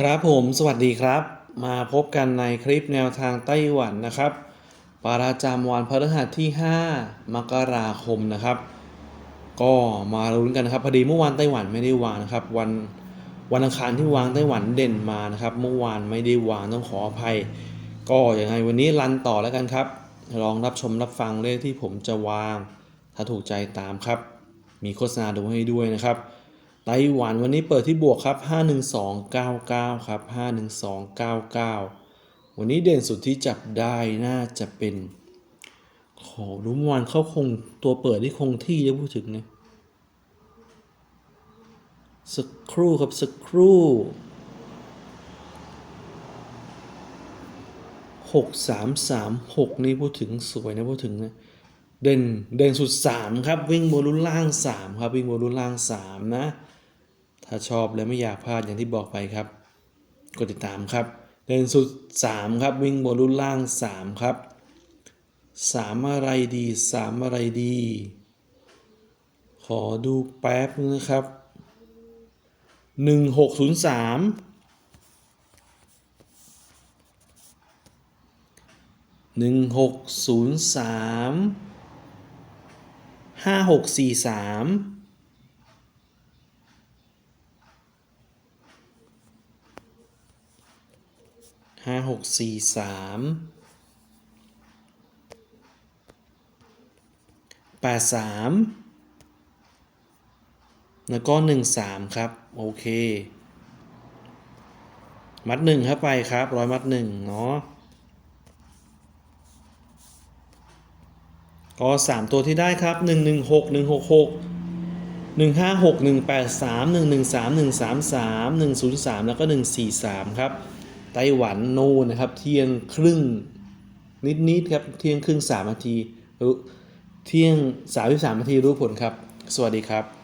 ครับผมสวัสดีครับ มาพบกันในคลิปแนวทางไต้หวันนะครับ ประจำวันพฤหัสที่ 5 มกราคมนะครับ ก็มาลุ้นกันนะครับพอดีเมื่อวานไต้หวันไม่ได้วางนะครับ วันวันอังคารที่วางไต้หวันเด่นมานะครับ เมื่อวานไม่ได้วางต้องขออภัย ก็ยังไงวันนี้รันต่อแล้วกันครับ ลองรับชมรับฟังเลขที่ผมจะวาง ถ้าถูกใจตามครับ มีโฆษณาดูให้ด้วยนะครับ ไต้หวันวันนี้เปิดที่บวกครับ 51299 ครับ 51299 วันนี้เด่นสุดที่จับได้น่าจะเป็น ขอรู้มวานเขาคงตัวเปิดที่คงที่จะพูดถึงเนี่ยสักครู่ครับสักครู่หกสามสามหกนี่พูดถึงสวยนะพูดถึงนะเด่นเด่นสุดสามครับ วิ่งบนรุ่นล่างสามครับ วิ่งบนรุ่นล่างสามนะ ถ้าชอบและไม่อยากพลาดอย่างที่บอกไปครับ กดติดตามครับเด่นสุดสามครับ วิ่งบนรุ่นล่างสามครับสามอะไรดีสามอะไรดี ขอดูแป๊บนึงนะครับหนึ่ง หกศูนย์สามหนึ่งหกศูนย์สามห้าหกสี่สามห้าหกสี่สามแปดสามแล้วก็หนึ่งสามครับ โอเค มัดหนึ่งเข้าไปครับร้อยมัดหนึ่งเนาะก็สามตัวที่ได้ครับหนึ่งหนึ่งหกหนึ่งหกหกหนึ่งห้าหกหนึ่งแปดสามหนึ่งหนึ่งสามหนึ่งสามสามหนึ่งศูนย์สามแล้วก็หนึ่งสี่สามครับ ไต้หวันโน่นนะครับ เที่ยงครึ่งนิดๆครับ เที่ยงครึ่งสามนาทีรู้เที่ยงสามสิบสามนาทีรู้ผลครับ สวัสดีครับ